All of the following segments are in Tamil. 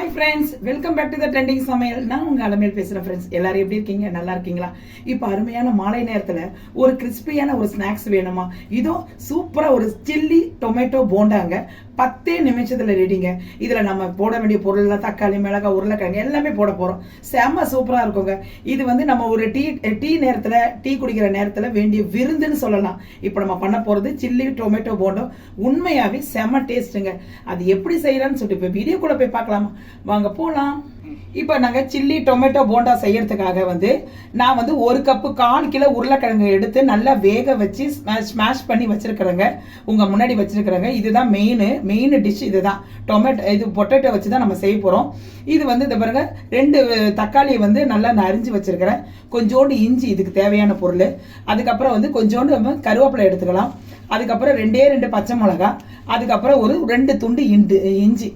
Hi friends welcome back to the trending சமையல் நான் உங்க அலமையில் பேசுறேன் ஃப்ரெண்ட்ஸ் எல்லாரும் எப்படி இருக்கீங்க? நல்லா இருக்கீங்களா? இப்போ அருமையான மாலை நேரத்துல ஒரு கிறிஸ்பியான ஒரு ஸ்நாக்ஸ் வேணுமா? இதோ சூப்பரா ஒரு சில்லி டொமேட்டோ போண்டாங்க. பத்தே நிமிஷத்தில் ரெடிங்க இதில் நம்ம போட வேண்டிய பொருள்லாம் தக்காளி மிளகாய் உருளைக்கிழங்கு எல்லாமே போட போகிறோம் செம்ம சூப்பராக இருக்குங்க. இது வந்து நம்ம ஒரு டீ டீ நேரத்தில் டீ குடிக்கிற நேரத்தில் வேண்டிய விருந்துன்னு சொல்லலாம். இப்போ நம்ம பண்ண போகிறது சில்லி டொமேட்டோ போண்டோ. உண்மையாகவே செம்ம டேஸ்ட்டுங்க. அது எப்படி செய்யலாம்னு சொல்லிட்டு இப்போ கூட போய் பார்க்கலாமா? வாங்க போகலாம் இப்போ நாங்கள் சில்லி டொமேட்டோ போண்டா செய்யறதுக்காக வந்து நான் வந்து ஒரு கப்பு கால் கிலோ உருளைக்கிழங்கு எடுத்து நல்லா வேக வச்சு ஸ்மாஷ் பண்ணி வச்சிருக்கிறேங்க. உங்க முன்னாடி வச்சிருக்கிறேங்க. இதுதான் மெயின் மெயின் டிஷ் இது தான் டொமேட்டோ இது பொட்டேட்டோ வச்சு தான் நம்ம செய்ய போகிறோம் இது வந்து இந்த பாருங்கள் ரெண்டு தக்காளியை வந்து நல்லா நான் அரிஞ்சு கொஞ்சோண்டு இஞ்சி இதுக்கு தேவையான பொருள். அதுக்கப்புறம் வந்து கொஞ்சோண்டு நம்ம கருவேப்பிலை எடுத்துக்கலாம். அதுக்கப்புறம் ரெண்டே ரெண்டு பச்சை மிளகா. அதுக்கப்புறம் ஒரு ரெண்டு துண்டு இண்டு இஞ்சி.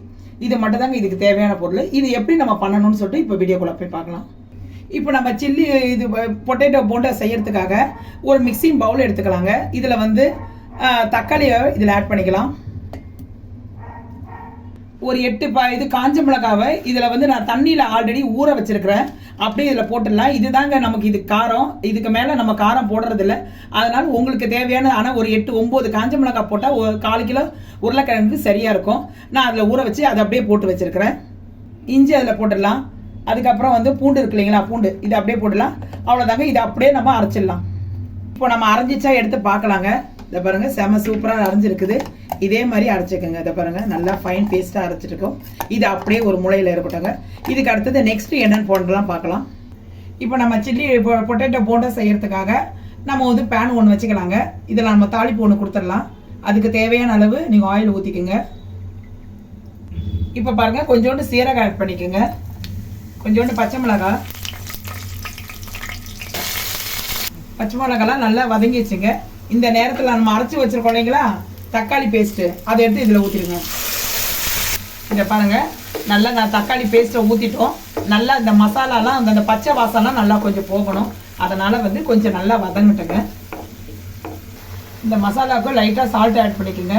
இது மட்டும் தாங்க இதுக்கு தேவையான பொருள். இது எப்படி நம்ம பண்ணணும்னு சொல்லிட்டு இப்போ வீடியோக்குள்ள போய் பார்க்கலாம். இப்போ நம்ம சில்லி இது பொட்டேட்டோ போண்டா செய்யறதுக்காக ஒரு மிக்சிங் பவுல் எடுத்துக்கலாங்க. இதில் வந்து தக்காளியை இதில் ஆட் பண்ணிக்கலாம். ஒரு எட்டு ப இது காஞ்ச மிளகாவை இதில் வந்து நான் தண்ணியில் ஆல்ரெடி ஊற வச்சுருக்கிறேன். அப்படியே இதில் போட்டுடலாம். இதுதாங்க நமக்கு இது காரம். இதுக்கு மேலே நம்ம காரம் போடுறதில்ல. அதனால் உங்களுக்கு தேவையான ஆனால் ஒரு எட்டு ஒம்பது காஞ்ச மிளகாய் போட்டால் ஒரு கால் கிலோ உருளைக்கிழங்கு சரியாக இருக்கும். நான் அதில் ஊற வச்சு அதை அப்படியே போட்டு வச்சுருக்கிறேன். இஞ்சி அதில் போட்டுடலாம். அதுக்கப்புறம் வந்து பூண்டு இருக்கு இல்லைங்களா? பூண்டு. இது அப்படியே போட்டுடலாம். அவ்வளோதாங்க இதை அப்படியே நம்ம அரைச்சிடலாம். இப்போ நம்ம அரைஞ்சிச்சா எடுத்து பார்க்கலாங்க. இதை பாருங்க செம சூப்பராக அரைஞ்சிருக்குது. இதே மாதிரி அரைச்சிக்கோங்க. இதை பாருங்கள் நல்லா ஃபைன் பேஸ்ட்டாக அரைச்சிருக்கோம். இது அப்படியே ஒரு முளையில் இருக்கட்டும்ங்க. இதுக்கு அடுத்தது நெக்ஸ்ட் என்னென்னு போடலாம் பார்க்கலாம். இப்போ நம்ம சில்லி பொட்டேட்டோ போண்டா செய்கிறதுக்காக நம்ம வந்து பேன் ஒன்று வச்சுக்கலாங்க. இதில் நம்ம தாளிப்பு ஒன்று கொடுத்துடலாம். அதுக்கு தேவையான அளவு நீங்கள் ஆயில் ஊற்றிக்கோங்க இப்போ பாருங்க கொஞ்சோண்டு சீரகம் ஆட் பண்ணிக்கோங்க. கொஞ்சோண்டு பச்சை மிளகாய். பச்சை மிளகாலாம் நல்லா வதங்கிடுச்சுங்க. இந்த நேரத்தில் நம்ம அரைச்சி வச்சிருக்கோம் இல்லைங்களா? தக்காளி பேஸ்ட்டு அதை எடுத்து இதில் ஊற்றிடுங்க இதை பாருங்க. நல்லா நான் தக்காளி பேஸ்ட்டை ஊற்றிட்டோம் நல்லா இந்த மசாலாலாம் அந்த அந்த பச்சை வாசம்லாம் நல்லா கொஞ்சம் போகணும். அதனால் வந்து கொஞ்சம் நல்லா வதங்கட்டுங்க. இந்த மசாலாவுக்கு லைட்டாக சால்ட் ஆட் பண்ணிக்கோங்க.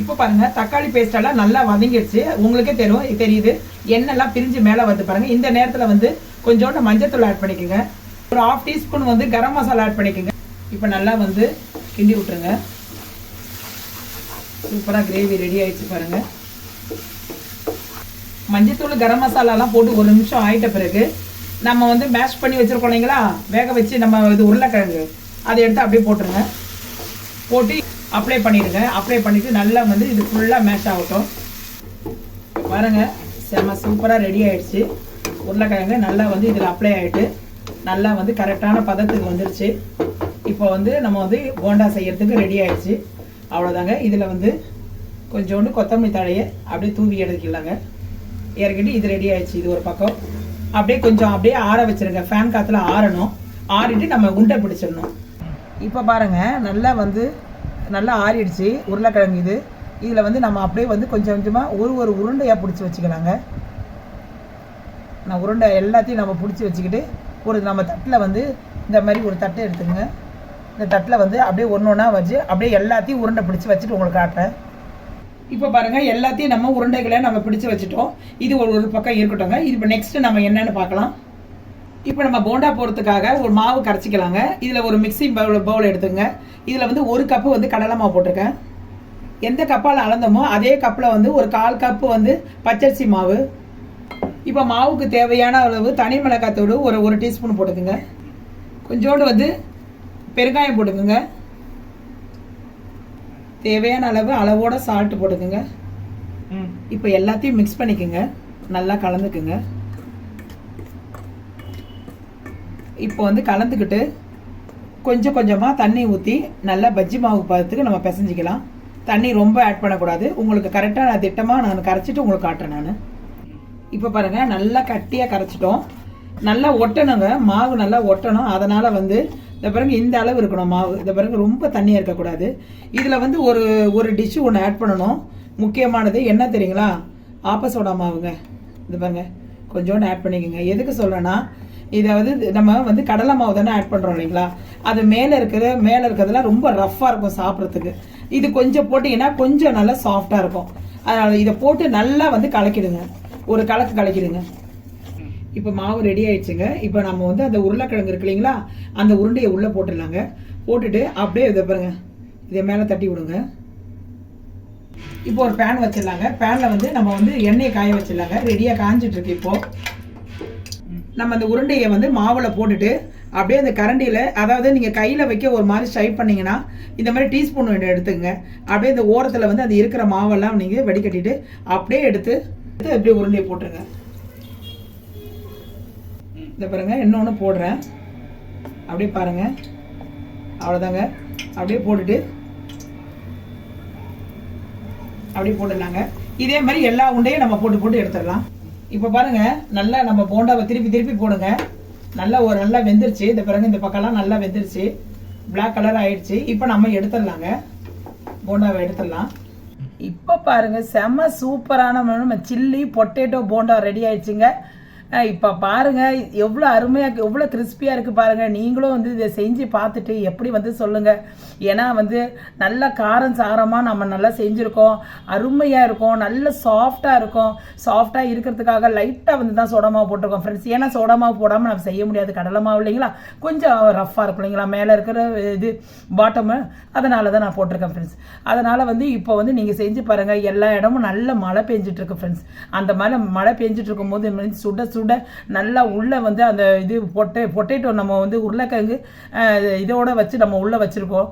இப்போ பாருங்கள் தக்காளி பேஸ்ட்டெல்லாம் நல்லா வதங்கிடுச்சு உங்களுக்கே தெரியும் தெரியுது. எண்ணெய்லாம் பிரிஞ்சு மேலே வந்து பாருங்கள் இந்த நேரத்தில் வந்து கொஞ்சோண்டு மஞ்சத்தூள் ஆட் பண்ணிக்கோங்க. ஒரு ஹாஃப் டீஸ்பூன் வந்து கரம் மசாலா ஆட் பண்ணிக்கோங்க. இப்போ நல்லா வந்து கிண்டி விட்டுருங்க. சூப்பராக கிரேவி ரெடி ஆயிடுச்சு பாருங்கள் மஞ்சத்தூள் கரம் மசாலாலாம் போட்டு ஒரு நிமிஷம் ஆயிட்ட பிறகு நம்ம வந்து மேஷ் பண்ணி வச்சிருக்கோம் இல்லைங்களா? வேக வச்சு நம்ம இது உருளைக்கிழங்கு. அதை எடுத்து அப்படியே போட்டுருங்க. போட்டு அப்ளை பண்ணிடுங்க. அப்ளை பண்ணிவிட்டு நல்லா வந்து இது ஃபுல்லாக மேஷ் ஆகட்டும். பாருங்க செம சூப்பராக ரெடி ஆயிடுச்சு. உருளைக்கிழங்கு நல்லா வந்து இதில் அப்ளை ஆகிட்டு நல்லா வந்து கரெக்டான பதத்துக்கு வந்துருச்சு. இப்போ வந்து நம்ம வந்து போண்டா செய்யறதுக்கு ரெடி ஆயிடுச்சு. அவ்வளோதாங்க இதில் வந்து கொஞ்சோண்டு கொத்தமல்லி தழையை அப்படியே தூவி எடுக்கலாங்க இறக்கிட்டு இது ரெடி ஆயிடுச்சு. இது ஒரு பக்கம். அப்படியே கொஞ்சம் அப்படியே ஆற வச்சிருங்க. ஃபேன் காற்றுல ஆறணும். ஆறிட்டு நம்ம உண்டை பிடிச்சிடணும். இப்போ பாருங்க நல்லா வந்து நல்லா ஆறிடுச்சு. உருளைக்கிழங்கு இது. இதில் வந்து நம்ம அப்படியே வந்து கொஞ்சம் கொஞ்சமாக ஒரு ஒரு உருண்டையாக பிடிச்சி வச்சுக்கலாங்க. நான் உருண்டை எல்லாத்தையும் நம்ம பிடிச்சி வச்சுக்கிட்டு ஒரு நம்ம தட்டில் வந்து இந்த மாதிரி ஒரு தட்டை எடுத்துக்கோங்க. இந்த தட்டில் வந்து அப்படியே ஒன்று ஒன்றா வச்சு அப்படியே எல்லாத்தையும் உருண்டை பிடிச்சி வச்சுட்டு உங்களுக்கு காட்டுறேன். இப்போ பாருங்கள் எல்லாத்தையும் நம்ம உருண்டைகளை நம்ம பிடிச்சி வச்சுட்டோம். இது ஒரு ஒரு பக்கம் இருக்கட்டும்ங்க. இது இப்போ நெக்ஸ்ட்டு நம்ம என்னன்னு பார்க்கலாம். இப்போ நம்ம போண்டா போடுறதுக்காக ஒரு மாவு கரைச்சிக்கலாங்க. இதில் ஒரு மிக்ஸி பவுல் பவுல் எடுத்துங்க. இதில் வந்து ஒரு கப்பு வந்து கடலை மாவு போட்டிருக்கேன். எந்த கப்பால் அளந்தோமோ அதே கப்பில் வந்து ஒரு கால் கப்பு வந்து பச்சரிசி மாவு. இப்போ மாவுக்கு தேவையான அளவு தனி மிளகாத்தூள் ஒரு ஒரு டீஸ்பூன் போட்டுக்குங்க. கொஞ்சோண்டு வந்து பெருங்காயம் போட்டுக்குங்க. தேவையான அளவு அளவோட சால்ட் போட்டுக்குங்க. இப்போ எல்லாத்தையும் மிக்ஸ் பண்ணிக்கோங்க. நல்லா கலந்துக்குங்க. இப்போ வந்து கலந்துக்கிட்டு கொஞ்சம் கொஞ்சமாக தண்ணி ஊற்றி நல்லா பஜ்ஜி மாவு பதத்துக்கு நம்ம பிசைஞ்சிக்கலாம். தண்ணி ரொம்ப ஆட் பண்ணக்கூடாது. உங்களுக்கு கரெக்டாக நான் திட்டமாக நான் கரைச்சிட்டு உங்களுக்கு காட்டுறேன் நான். இப்போ பாருங்க நல்லா கட்டியாக கரைச்சிட்டோம். நல்லா ஒட்டணுங்க. மாவு நல்லா ஒட்டணும். அதனால வந்து இந்த பிறகு இந்த அளவு இருக்கணும் மாவு. இந்த பிறகு ரொம்ப தண்ணியாக இருக்கக்கூடாது. இதில் வந்து ஒரு ஒரு டிஷ்ஷு ஒன்று ஆட் பண்ணணும். முக்கியமானது என்ன தெரியுங்களா? ஆப்பசோடா மாவுங்க. இது பாருங்க கொஞ்சோண்டு ஆட் பண்ணிக்கோங்க. எதுக்கு சொல்கிறேன்னா இதை வந்து நம்ம வந்து கடலை மாவு தானே ஆட் பண்ணுறோம் இல்லைங்களா? அது மேலே இருக்கிற மேலே இருக்கிறதுலாம் ரொம்ப ரஃப்பாக இருக்கும் சாப்பிட்றதுக்கு. இது கொஞ்சம் போட்டிங்கன்னா கொஞ்சம் நல்லா சாஃப்டாக இருக்கும். அதனால் இதை போட்டு நல்லா வந்து கலக்கிடுங்க. ஒரு கலக்கு கலக்கிடுங்க. இப்போ மாவு ரெடி ஆயிடுச்சுங்க. இப்போ நம்ம வந்து அந்த உருளைக்கிழங்கு இருக்கு இல்லைங்களா அந்த உருண்டையை உள்ளே போட்டுடலாங்க. போட்டுட்டு அப்படியே இதை பாருங்க. இதை மேலே தட்டி விடுங்க. இப்போ ஒரு பேன் வச்சிடலாங்க. பேனில் வந்து நம்ம வந்து எண்ணெயை காய வச்சிடலாங்க. ரெடியாக காஞ்சிட்டு இருக்கு இப்போ. நம்ம அந்த உருண்டையை வந்து மாவில் போட்டுட்டு அப்படியே அந்த கரண்டியில் அதாவது நீங்கள் கையில் வைக்க ஒரு மாதிரி ஸ்ட்ரை பண்ணிங்கன்னா இந்த மாதிரி டீஸ்பூன் ஒன்று எடுத்துங்க அப்படியே இந்த ஓரத்தில் வந்து அது இருக்கிற மாவெல்லாம் நீங்கள் வடிகட்டிட்டு அப்படியே எடுத்து எடுத்து அப்படியே உருண்டையை போட்டுருங்க. இந்த பாருங்க இன்னொன்று போடுறேன். அப்படியே பாருங்க. அவ்வளோதாங்க அப்படியே போட்டுட்டு அப்படியே போட்டுடலாங்க. இதே மாதிரி எல்லா உண்டையும் நம்ம போட்டு போட்டு எடுத்துடலாம். இப்போ பாருங்க நல்லா நம்ம போண்டாவை திருப்பி திருப்பி போடுங்க. நல்லா ஒரு நல்லா வெந்துருச்சு. இந்த பிறகு இந்த பக்கம்லாம் நல்லா வெந்துருச்சு. பிளாக் கலர் ஆயிடுச்சு. இப்போ நம்ம எடுத்துடலாங்க. போண்டாவை எடுத்துடலாம். இப்போ பாருங்க செம சூப்பரான நம்ம சில்லி பொட்டேட்டோ போண்டா ரெடி ஆயிடுச்சுங்க. இப்போ பாருங்கள் எவ்வளோ அருமையாக எவ்வளோ கிறிஸ்பியாக இருக்குது பாருங்கள் நீங்களும் வந்து இதை செஞ்சு பார்த்துட்டு எப்படி வந்து சொல்லுங்கள் ஏன்னா வந்து நல்ல காரம் சாரமாக நம்ம நல்லா செஞ்சுருக்கோம். அருமையாக இருக்கும் நல்ல சாஃப்டாக இருக்கும். சாஃப்டாக இருக்கிறதுக்காக லைட்டாக வந்து தான் சோடா மாவு போட்டிருக்கோம் ஃப்ரெண்ட்ஸ் ஏன்னா சோடா மாவு போடாமல் நம்ம செய்ய முடியாது. கடலை மாவு இல்லைங்களா? கொஞ்சம் ரஃப்பாக இருக்கும் இல்லைங்களா? மேலே இருக்கிற இது பாட்டமு அதனால தான் நான் போட்டிருக்கேன் ஃப்ரெண்ட்ஸ் அதனால் வந்து இப்போ வந்து நீங்கள் செஞ்சு பாருங்கள் எல்லா இடமும் நல்ல மழை பெஞ்சிட்ருக்கு ஃப்ரெண்ட்ஸ் அந்த மழை மழை பெஞ்சிட்ருக்கும் போது சுட சுட நல்லா உள்ளே வந்து அந்த இது பொட்டே பொட்டேட்டோ நம்ம வந்து உருளைக்கிழங்கு இதோட வச்சு நம்ம உள்ளே வச்சுருக்கோம்.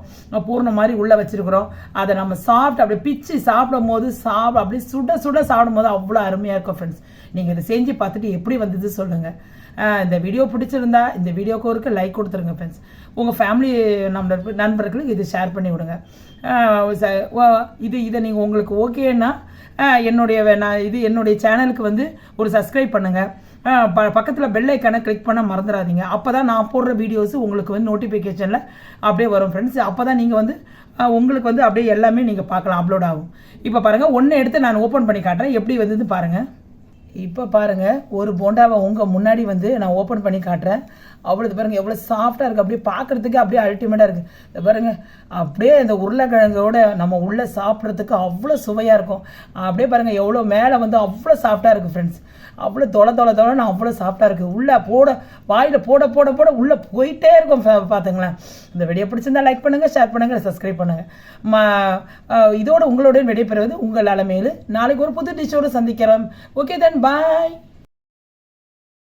பூர்ண மாதிரி உள்ளே வச்சுருக்குறோம். அதை நம்ம சாப்பிட்டு அப்படியே பிச்சு சாப்பிடும் போது சாப்பிட அப்படியே சுட சுட சாப்பிடும் போது அவ்வளோ அருமையாக இருக்கும் ஃப்ரெண்ட்ஸ் நீங்கள் இதை செஞ்சு பார்த்துட்டு எப்படி வந்தது சொல்லுங்கள் இந்த வீடியோ பிடிச்சிருந்தா இந்த வீடியோக்கு ஒரு லைக் கொடுத்துருங்க ஃப்ரெண்ட்ஸ் உங்கள் ஃபேமிலி நம்ம நண்பர்களுக்கு இது ஷேர் பண்ணி விடுங்க. ஓ- இது இதை நீங்கள் உங்களுக்கு ஓகேன்னா என்னுடைய வே- நான் இது என்னுடைய சேனலுக்கு வந்து ஒரு சப்ஸ்கிரைப் பண்ணுங்கள் ப பக்கத்தில் பெல்லைக்கானை கிளிக் பண்ண மறந்துடாதீங்க அப்போ தான் நான் போடுற வீடியோஸ் உங்களுக்கு வந்து நோட்டிஃபிகேஷனில் அப்படியே வரும் ஃப்ரெண்ட்ஸ் அப்போ தான் நீங்கள் வந்து உங்களுக்கு வந்து அப்படியே எல்லாமே நீங்கள் பார்க்கலாம் அப்லோட் ஆகும். இப்போ பாருங்கள் ஒன்று எடுத்து நான் ஓப்பன் பண்ணி காட்டுறேன். எப்படி வந்தது பாருங்கள் இப்போ பாருங்கள் ஒரு போண்டாவை உங்கள் முன்னாடி வந்து நான் ஓப்பன் பண்ணி காட்டுறேன். அவ்வளோது பாருங்கள் எவ்வளோ சாஃப்டாக இருக்குது அப்படியே பார்க்குறதுக்கு அப்படியே அல்டிமேட்டாக இருக்குது இந்த பாருங்கள் அப்படியே இந்த உருளைக்கிழங்கோட நம்ம உள்ளே சாப்பிட்றதுக்கு அவ்வளோ சுவையாக இருக்கும். அப்படியே பாருங்கள் எவ்வளோ மேலே வந்து அவ்வளோ சாஃப்டாக இருக்குது ஃப்ரெண்ட்ஸ் அவ்வளோ தொலை தொலை தொலைன்னு அவ்வளோ சாஃப்டாக இருக்குது உள்ளே போட வாயில் போட போட போட உள்ளே போயிட்டே இருக்கும் பார்த்துங்களேன் இந்த வீடியோ பிடிச்சிருந்தா லைக் பண்ணுங்கள் ஷேர் பண்ணுங்கள் சப்ஸ்கிரைப் பண்ணுங்கள் ம இதோட உங்களோட விடைபெறுவது உங்கள் அலமையில் நாளைக்கு ஒரு புது டிஷ்ஷோடு சந்திக்கிறோம். ஓகே தென் பாய்